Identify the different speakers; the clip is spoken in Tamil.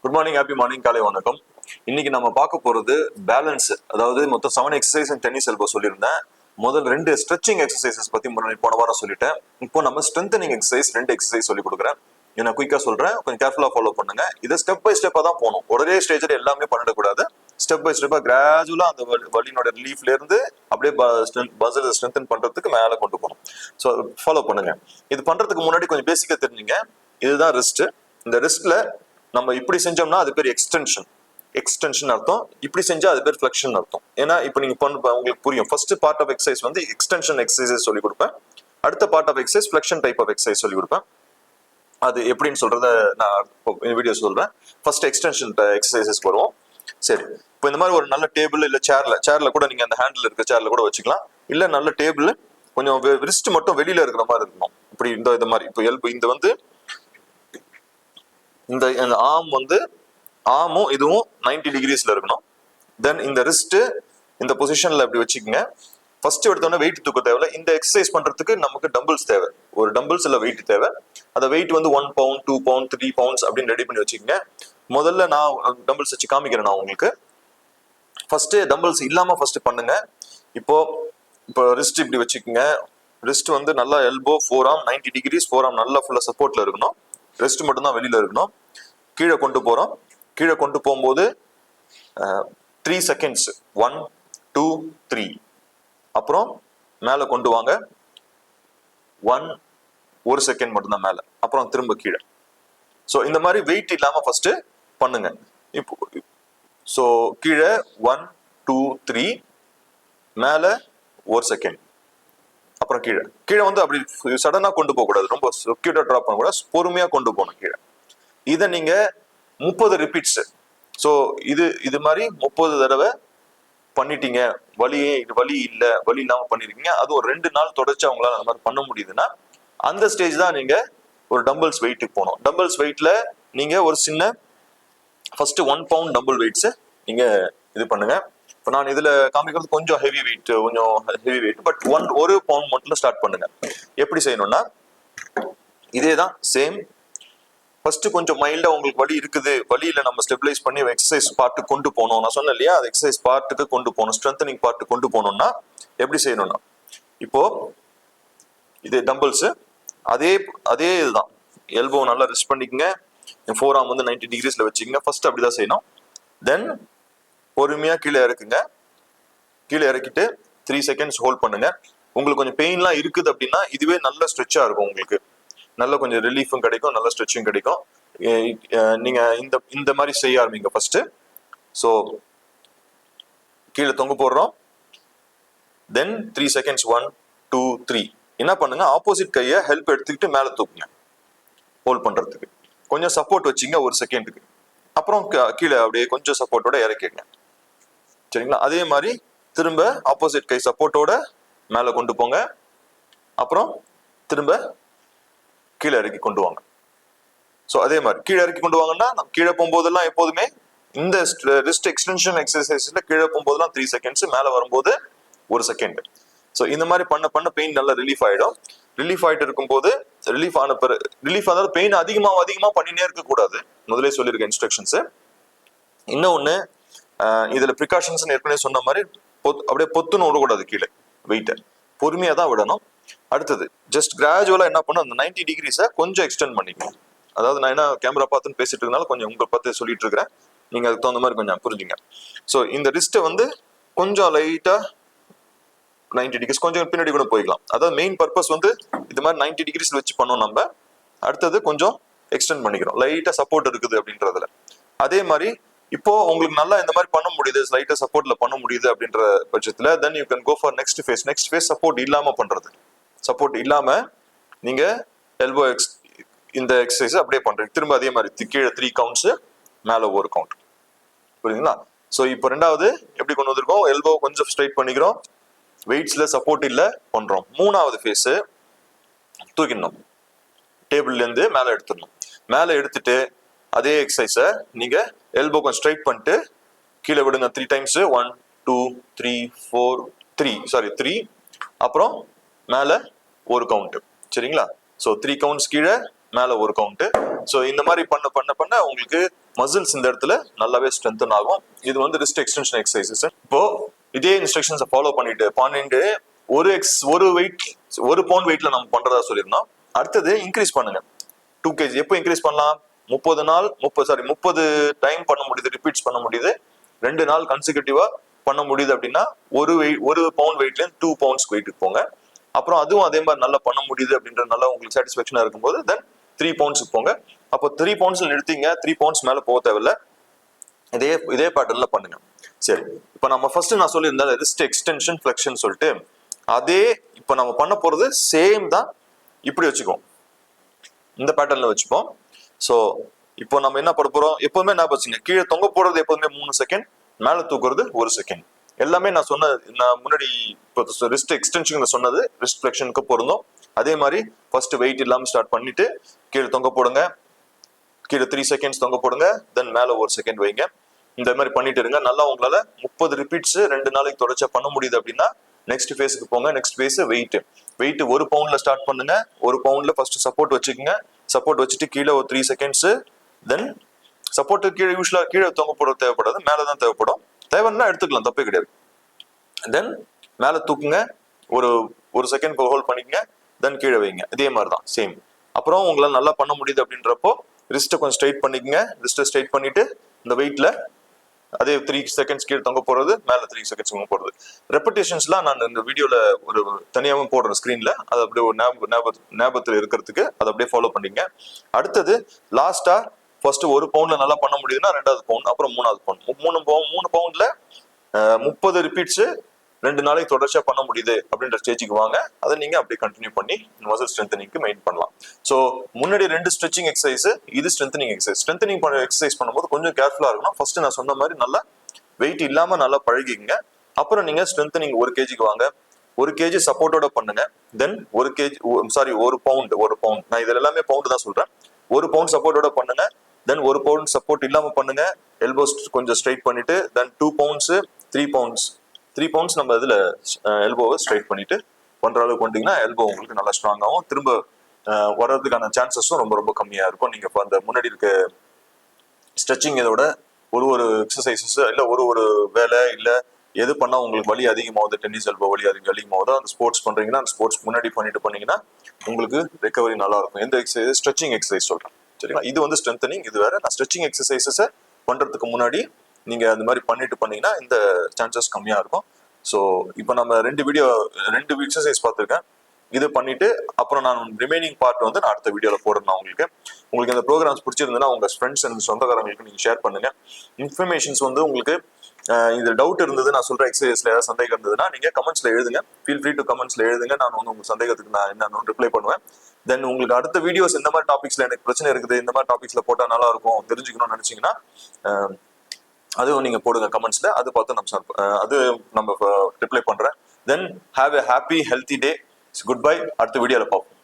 Speaker 1: குட் மார்னிங் ஹாப்பி மார்னிங் காலை வணக்கம். இன்னைக்கு நம்ம பார்க்க போறது பேலன்ஸ் அதாவது மொத்தம் செவன் எக்ஸசைஸ் டென்னிஸ் எல்போ சொல்லியிருந்தேன். முதல் ரெண்டு ஸ்ட்ரெச்சிங் எக்ஸசைசஸ் பத்தி முன்னாடி போன வாரம் சொல்லிட்டேன். இப்போ நம்ம ஸ்ட்ரென்தனிங் எக்ஸசைஸ் ரெண்டு எக்ஸசைஸ் சொல்லி கொடுக்குறேன். நான் குயிக்கா சொல்றேன். கொஞ்சம் கேர்ஃபுல்லா ஃபாலோ பண்ணுங்க. இதை ஸ்டெப் பை ஸ்டெப்பா தான் போகணும். ஒரே ஸ்டேஜ்ல எல்லாமே பண்ணிடக்கூடாது. ஸ்டெப் பை ஸ்டெப்பா கிராஜுவலா அந்த வலி- வலியினோட ரிலீஃப்ல இருந்து அப்படியே பஸ்ல ஸ்ட்ரென்தன் பண்றதுக்கு மேல கொண்டு போகணும். ஸோ ஃபாலோ பண்ணுங்க. இது பண்றதுக்கு முன்னாடி கொஞ்சம் பேசிக்கா தெரிஞ்சுங்க. இதுதான் ரிஸ்ட் இந்த ரிஸ்ட்ல நம்ம இப்படி செஞ்சோம்னா அது பேர் எக்ஸ்டென்ஷன் எக்ஸ்டென்ஷன் அர்த்தம். இப்படி செஞ்சா அது பேர் ஃபிளக்ஷன் அர்த்தம். ஏன்னா இப்போ நீங்க பண்ண உங்களுக்கு புரியும். ஃபர்ஸ்ட் பார்ட் ஆஃப் எக்ஸசைஸ் வந்து எக்ஸ்டென்ஷன் எக்ஸசைஸ் சொல்லி கொடுப்பேன். அடுத்த part of exercise flexion type of exercise சொல்லி கொடுப்பேன். அது எப்படின்னு சொல்றத நான் வீடியோ சொல்றேன். ஃபர்ஸ்ட் எக்ஸ்டென்ஷன் எக்ஸசைசஸ் வருவோம் சரி. இப்போ இந்த மாதிரி ஒரு நல்ல டேபிள் இல்ல சேர்ல சேர்ல கூட நீங்க அந்த ஹேண்டில் இருக்க சேர்ல கூட வச்சுக்கலாம். இல்ல நல்ல டேபிள் கொஞ்சம் ரிஸ்ட் மட்டும் வெளியில இருக்கிற மாதிரி இருக்கணும். இப்படி இந்த இது மாதிரி. இப்போ எல்பு இந்த வந்து இந்த இந்த வந்து ஆமும் இதுவும் 90 டிகிரிஸ்ல இருக்கணும். தென் இந்த ரிஸ்ட் இந்த பொசிஷன்ல அப்படி வச்சுக்கோங்க. ஃபர்ஸ்ட் எடுத்தோன்னே வெயிட் தூக்க தேவையில்ல. இந்த எக்ஸசைஸ் பண்றதுக்கு நமக்கு டம்பிள்ஸ் தேவை. ஒரு டம்பிள்ஸ் இல்ல வெயிட் தேவை. அந்த வெயிட் வந்து one pound two pound three pounds அப்படின்னு ரெடி பண்ணி வச்சுக்கோங்க. முதல்ல நான் டம்பிள்ஸ் வச்சு காமிக்கிறேன் நான் உங்களுக்கு. ஃபர்ஸ்ட் டம்பிள்ஸ் இல்லாம ஃபர்ஸ்ட் பண்ணுங்க. இப்போ இப்போ ரிஸ்ட் இப்படி வச்சுக்கோங்க. ரிஸ்ட் வந்து நல்லா elbow forearm ninety degrees forearm நல்லா ஃபுல்லா சப்போர்ட்ல இருக்கணும். ரெஸ்ட் மட்டும் தான் வெளியில இருக்கணும். கீழே கொண்டு போகிறோம் கீழே கொண்டு போகும்போது three seconds one two three அப்புறம் மேலே கொண்டு வாங்க. ஒன் ஒரு செகண்ட் மட்டும்தான் மேலே. அப்புறம் திரும்ப கீழே. ஸோ இந்த மாதிரி வெயிட் இல்லாமல் ஃபஸ்ட்டு பண்ணுங்க. இப்போ ஸோ கீழே ஒன் டூ த்ரீ மேலே ஒரு செகண்ட் அப்புறம் கீழே. கீழே வந்து அப்படி சடனாக கொண்டு போகக்கூடாது. ரொம்ப செக்யூர்டாக ட்ராப் பண்ணக்கூடாது. பொறுமையாக கொண்டு போகணும் கீழே. இதை நீங்க முப்பது ரிப்பீட்ஸ் ஸோ இது இது மாதிரி முப்பது தடவை பண்ணிட்டீங்க. வலியே இது இல்லை வழி இல்லாமல் பண்ணிருக்கீங்க. அது ஒரு ரெண்டு நாள் தொடர்ச்சி அவங்களால அந்த மாதிரி பண்ண முடியுதுன்னா அந்த ஸ்டேஜ் தான் நீங்க ஒரு டம்பிள்ஸ் வெயிட்டுக்கு போகணும். டம்பிள்ஸ் வெயிட்ல நீங்க ஒரு சின்ன first one pound dumbbell weights நீங்க இது பண்ணுங்க. இப்போ நான் இதுல காமிக்கிறது கொஞ்சம் ஹெவி வெயிட் கொஞ்சம் ஹெவி வெயிட் பட் ஒன் ஒரு பவுண்ட் மட்டும் ஸ்டார்ட் பண்ணுங்க. எப்படி செய்யணும்னா இதே தான் சேம் ஃபர்ஸ்ட் கொஞ்சம் மைல்டா உங்களுக்கு வலி இருக்குது. வலியில நம்ம ஸ்டெபிலைஸ் பண்ணி எக்ஸசைஸ் பார்ட்டு கொண்டு போகணும். நான் சொன்னேன் இல்லையா? அது எக்ஸசைஸ் பார்ட்டுக்கு கொண்டு போகணும். ஸ்ட்ரென்தனிங் பார்ட்டு கொண்டு போகணும்னா எப்படி செய்யணும்னா இப்போ இது டம்பிள்ஸ் அதே அதே இதுதான். எல்போ நல்லா ரெஸ்ட் பண்ணிக்கங்க. ஃபோர் ஆம் வந்து 90 டிகிரிஸ்ல வச்சுக்கங்க. ஃபர்ஸ்ட் அப்படிதான் செய்யணும். தென் பொறுமையா கீழே இறக்குங்க. கீழே இறக்கிட்டு த்ரீ செகண்ட்ஸ் ஹோல்ட் பண்ணுங்க. உங்களுக்கு கொஞ்சம் பெயின்லாம் இருக்குது அப்படின்னா இதுவே நல்ல ஸ்ட்ரெச்சா இருக்கும் உங்களுக்கு. நல்ல கொஞ்சம் ரிலீஃபும் கிடைக்கும் நல்ல ஸ்ட்ரெச்சும் கிடைக்கும். நீங்க இந்த இந்த மாதிரி செய்ய ஆரம்பிங்க ஃபர்ஸ்ட் ஸோ கீழே தொங்க போடுறோம். Then three seconds one two three என்ன பண்ணுங்க? ஆப்போசிட் கையை ஹெல்ப் எடுத்துக்கிட்டு மேலே தூக்குங்க. ஹோல்ட் பண்றதுக்கு. கொஞ்சம் சப்போர்ட் வச்சுங்க ஒரு செகண்டுக்கு அப்புறம் கீழே அப்படியே கொஞ்சம் சப்போர்ட்டோட இறக்கிடுங்க. சரிங்களா? அதே மாதிரி திரும்ப ஆப்போசிட் கை சப்போர்ட்டோட மேலே கொண்டு போங்க. அப்புறம் திரும்ப கீழே இறக்கி கொண்டு வாங்க. ஸோ அதே மாதிரி கீழே இறக்கி கொண்டு வாங்கன்னா நம்ம கீழே போகும்போதெல்லாம் எப்போதுமே இந்த ரிஸ்ட் எக்ஸ்டென்ஷன் எக்ஸசைஸ்ல கீழே போகும்போதெல்லாம் த்ரீ செகண்ட்ஸ் மேலே வரும்போது ஒரு செகண்ட் ஸோ இந்த மாதிரி பண்ண பண்ண பெயின் நல்லா ரிலீஃப் ஆகிடும் ரிலீஃப் ஆயிட்டு இருக்கும்போது ரிலீஃப் ஆன பிற ரிலீஃப் ஆனாலும் பெயின் அதிகமாக அதிகமாக பண்ணினே இருக்கக்கூடாது. முதலே சொல்லியிருக்க இன்ஸ்ட்ரக்ஷன்ஸு இன்னொன்று இதில் ப்ரிகாஷன்ஸ் ஏற்கனவே சொன்ன மாதிரி பொத் அப்படியே பொத்துன்னு விடக்கூடாது கீழே வெயிட்டை பொறுமையாக தான் விடணும். அடுத்தது ஜஸ்ட் கிராஜுவலாக என்ன பண்ணும் அந்த 90 டிகிரிஸை கொஞ்சம் எக்ஸ்டெண்ட் பண்ணிக்கணும். அதாவது நான் என்ன கேமரா பார்த்துன்னு பேசிட்டு இருக்கனால கொஞ்சம் உங்களை பார்த்து சொல்லிட்டு இருக்கிறேன். நீங்க அதுக்கு தகுந்த மாதிரி கொஞ்சம் புரிஞ்சுங்க. ஸோ இந்த ரிஸ்ட்டை வந்து கொஞ்சம் லைட்டா 90 டிகிரிஸ் கொஞ்சம் பின்னாடி கூட போய்க்கலாம். அதாவது மெயின் பர்பஸ் வந்து இது மாதிரி 90 டிகிரிஸ் வச்சு பண்ணோம் நம்ம. அடுத்தது கொஞ்சம் எக்ஸ்டெண்ட் பண்ணிக்கிறோம். லைட்டா சப்போர்ட் இருக்குது அப்படின்றதுல. அதே மாதிரி இப்போ உங்களுக்கு நல்லா இந்த மாதிரி பண்ண முடியுது லைட்டா சப்போர்ட்ல பண்ண முடியுது அப்படின்ற பட்சத்தில் then you can go for next phase next phase support இல்லாமல் பண்றது. சப்போர்ட் இல்லாமல் நீங்கள் எல்போ எக்ஸ் இந்த எக்ஸசைஸ் அப்படியே பண்றீங்க. திரும்ப அதே மாதிரி கீழே த்ரீ கவுண்ட்ஸு மேலே ஒரு கவுண்ட் புரியுதுங்களா? ஸோ இப்போ ரெண்டாவது எப்படி கொண்டு வந்திருக்கோம்? எல்போ கொஞ்சம் ஸ்ட்ரைட் பண்ணிக்கிறோம். வெயிட்ஸில் சப்போர்ட் இல்லை பண்ணுறோம் மூணாவது ஃபேஸு தூக்கிடணும். டேபிள்லேருந்து மேலே எடுத்துடணும். மேலே எடுத்துட்டு அதே எக்ஸசைஸை நீங்கள் எல்போ கொஞ்சம் ஸ்ட்ரைட் பண்ணிட்டு கீழே விடுங்க three times one two three four three sorry three அப்புறம் மேல ஒரு கவுண்ட் சரிங்களா? ஸோ த்ரீ கவுண்ட்ஸ் கீழே மேல ஒரு கவுண்ட் ஸோ இந்த மாதிரி பண்ண பண்ண பண்ண உங்களுக்கு மசில்ஸ் இந்த இடத்துல நல்லாவே ஸ்ட்ரென்தன் ஆகும். இது வந்து ரிஸ்ட் எக்ஸ்டென்ஷன் எக்ஸசைசஸ் இப்போ இதே இன்ஸ்ட்ரக்ஷன்ஸை ஃபாலோ பண்ணிட்டு பண்ணிட்டு ஒரு எக்ஸ் ஒரு வெயிட் ஒரு பவுண்ட் வெயிட்ல நம்ம பண்றதா சொல்லியிருந்தோம். அடுத்தது இன்க்ரீஸ் பண்ணுங்க. டூ கேஜி எப்போ இன்க்ரீஸ் பண்ணலாம்? முப்பது நாள் முப்பது சாரி முப்பது டைம் பண்ண முடியுது ரிப்பீட்ஸ் பண்ண முடியுது. ரெண்டு நாள் கன்சிகூட்டிவா பண்ண முடியுது அப்படின்னா ஒரு வெயிட் ஒரு பவுண்ட் வெயிட்ல டூ பவுண்ட்ஸ் வெயிட்டுக்கு போங்க. அப்புறம் அதுவும் அதே மாதிரி நல்லா பண்ண முடியுது அப்படின்ற நல்லா உங்களுக்கு சாட்டிஸ்ஃபேக்ஷனா இருக்கும்போது தென் த்ரீ பவுண்ட்ஸுக்கு போங்க. அப்போ த்ரீ பவுண்ட்ஸ்ல நிறுத்திங்க. த்ரீ பவுண்ட்ஸ் மேல போக தேவையில்ல. இதே இதே பேட்டர்ல பண்ணுங்க. சரி. இப்போ நம்ம ஃபர்ஸ்ட் நான் சொல்லியிருந்தேன் ரிஸ்ட் எக்ஸ்டென்ஷன் ஃபிளெக்ஷன் சொல்லிட்டு. அதே இப்போ நம்ம பண்ண போறது சேம் தான். இப்படி வச்சுக்குவோம். இந்த பேட்டர்ன்ல வச்சுப்போம். ஸோ இப்போ நம்ம என்ன பண்ண போறோம்? எப்போதுமே என்ன வச்சுங்க. கீழே தொங்க போடுறது எப்போதுமே மூணு செகண்ட் மேலே தூக்குறது ஒரு செகண்ட் எல்லாமே நான் சொன்னது நான் முன்னாடி இப்போ ரிஸ்ட் எக்ஸ்டென்ஷன் சொன்னது ரிஸ்ட் ஃபிளெக்ஷனுக்கு பொருந்தும். அதே மாதிரி ஃபர்ஸ்ட் வெயிட் இல்லாமல் ஸ்டார்ட் பண்ணிட்டு கீழே தொங்க போடுங்க. கீழே த்ரீ செகண்ட்ஸ் தொங்க போடுங்க தென் மேலே ஒரு செகண்ட் வைங்க. இந்த மாதிரி பண்ணிட்டு இருங்க. நல்லா உங்களால முப்பது ரிப்பீட்ஸ் ரெண்டு நாளைக்கு தொடர்ச்சியா பண்ண முடியுது அப்படின்னா நெக்ஸ்ட் ஃபேஸுக்கு போங்க. நெக்ஸ்ட் ஃபேஸ் வெயிட் வெயிட் ஒரு பவுண்ட்ல ஸ்டார்ட் பண்ணுங்க. ஒரு பவுண்ட்ல ஃபர்ஸ்ட் சப்போர்ட் வச்சுக்கோங்க. சப்போர்ட் வச்சுட்டு கீழே ஒரு த்ரீ செகண்ட்ஸ் தென் சப்போர்ட்டு கீழே யூஸ்வலாக கீழே தொங்க போட தேவைப்படாது மேலே தான் தேவைப்படும். தேவைன்னா எடுத்துக்கலாம் தப்பே கிடையாது. தென் மேலே தூக்குங்க ஒரு ஒரு செகண்ட் ஹோல்ட் பண்ணிக்கங்க தென் கீழே வைங்க. இதே மாதிரி தான் சேம் அப்புறம் உங்களால் நல்லா பண்ண முடியுது அப்படின்றப்போ ரிஸ்ட்டை கொஞ்சம் ஸ்ட்ரைட் பண்ணிக்கங்க. ரிஸ்ட்டை ஸ்ட்ரைட் பண்ணிட்டு இந்த வெயிட்ல அதே த்ரீ செகண்ட்ஸ் கீழே தொங்க போறது மேலே த்ரீ செகண்ட்ஸ் தொங்க போறது. ரெப்படேஷன்ஸ்லாம் நான் இந்த வீடியோல ஒரு தனியாகவும் போடுறேன் ஸ்க்ரீன்ல அது அப்படியே ஒரு ஞாபகம் ஞாபகத்தில் இருக்கிறதுக்கு அதை அப்படியே ஃபாலோ பண்ணிங்க அடுத்தது லாஸ்டா ஃபர்ஸ்ட் ஒரு பவுண்ட்ல நல்லா பண்ண முடியுதுன்னா ரெண்டாவது பவுண்ட் அப்புறம் மூணாவது பவுண்ட் மூணு பவுண்ட் மூணு பவுண்ட்ல முப்பது ரிப்பீட்ஸ் ரெண்டு நாளைக்கு தொடர்ச்சியா பண்ண முடியுது அப்படின்ற ஸ்டேஜுக்கு வாங்க. அதை நீங்க அப்படியே கண்டினியூ பண்ணி மசில் ஸ்ட்ரென்தனிங்க்கு மெயின் பண்ணலாம். ஸோ முன்னாடி ரெண்டு ஸ்ட்ரெச்சிங் எக்ஸசைஸ் இது ஸ்ட்ரென்தனிங் எக்ஸசைஸ் ஸ்ட்ரென்தனிங் பண்ண எக்ஸசைஸ் பண்ணும்போது கொஞ்சம் கேர்ஃபுல்லா இருக்கணும். ஃபர்ஸ்ட் நான் சொன்ன மாதிரி நல்லா வெயிட் இல்லாம நல்லா பழகிங்க அப்புறம் நீங்க ஸ்ட்ரென்தனிங் ஒரு கேஜிக்கு வாங்க. ஒரு கேஜி சப்போர்ட்டோட பண்ணுங்க. தென் ஒரு கேஜி சாரி ஒரு பவுண்ட் ஒரு பவுண்ட் நான் இதுல எல்லாமே பவுண்ட் தான் சொல்றேன். ஒரு பவுண்ட் சப்போர்ட்டோட பண்ணுங்க. தென் ஒரு பவுண்ட் சப்போர்ட் இல்லாமல் பண்ணுங்க. எல்போஸ் கொஞ்சம் ஸ்ட்ரைட் பண்ணிட்டு then two pounds three pounds three pounds நம்ம இதில் எல்போவை ஸ்ட்ரைட் பண்ணிட்டு பண்ணுற அளவுக்கு பண்ணிட்டீங்கன்னா எல்போ உங்களுக்கு நல்லா ஸ்ட்ராங் ஆகும். திரும்ப வர்றதுக்கான சான்சஸும் ரொம்ப ரொம்ப கம்மியாக இருக்கும். நீங்கள் இப்போ அந்த முன்னாடி இருக்க ஸ்ட்ரெச்சிங் இதோட ஒரு ஒரு எக்ஸசைசஸ் இல்லை ஒரு ஒரு வேலை இல்லை எது பண்ணால் உங்களுக்கு வலி அதிகமாகுது டென்னிஸ் எல்போ வலி அதிகம் அதிகமாகுதோ அந்த ஸ்போர்ட்ஸ் பண்ணுறீங்கன்னா அந்த ஸ்போர்ட்ஸ் முன்னாடி பண்ணிட்டு பண்ணீங்கன்னா உங்களுக்கு ரெக்கவரி நல்லா இருக்கும். எந்த எக்ஸசைஸ் ஸ்ட்ரெச்சிங் எக்ஸசைஸ் சொல்கிறேன் சரிங்களா இது வந்து ஸ்ட்ரென்தனிங் இது வேற. நான் ஸ்ட்ரெச்சிங் எக்ஸசைசஸை பண்றதுக்கு முன்னாடி நீங்க அந்த மாதிரி பண்ணிட்டு பண்ணீங்கன்னா இந்த சான்சஸ் கம்மியா இருக்கும். ஸோ இப்போ நம்ம ரெண்டு வீடியோ ரெண்டு எக்ஸசைஸ் பார்த்துருக்கேன். இது பண்ணிட்டு அப்புறம் நான் ரிமைனிங் பார்ட் வந்து நான் அடுத்த வீடியோவில் போடுறேன் உங்களுக்கு. உங்களுக்கு இந்த ப்ரோக்ராம்ஸ் பிடிச்சிருந்ததுன்னா உங்க ஃப்ரெண்ட்ஸ் அண்ட் சொந்தக்காரங்களுக்கு நீங்க ஷேர் பண்ணுங்க. இன்ஃபர்மேஷன்ஸ் வந்து உங்களுக்கு இது டவுட் இருந்தது நான் சொல்ற எக்ஸசைஸ்ல ஏதாவது சந்தேகம் இருந்ததுன்னா நீங்க கமெண்ட்ஸ்ல எழுதுங்க. ஃபீல் ஃப்ரீ டு கமெண்ட்ஸ்ல எழுதுங்க. நான் வந்து உங்க சந்தேகத்துக்கு நான் என்னன்னு ரிப்ளை பண்ணுவேன். தென் உங்களுக்கு அடுத்த வீடியோஸ் இந்த மாதிரி டாபிக்ஸ்ல எனக்கு பிரச்சனை இருக்குது இந்த மாதிரி டாபிக்ஸ்ல போட்டா நல்லா இருக்கும் தெரிஞ்சுக்கணும்னு நினைச்சீங்கன்னா அதுவும் நீங்க போடுங்க கமெண்ட்ஸ்ல அது பார்த்து நம்ம அது நம்ம ரிப்ளை பண்றேன். Then have a happy healthy day goodbye அடுத்த வீடியோல பார்ப்போம்.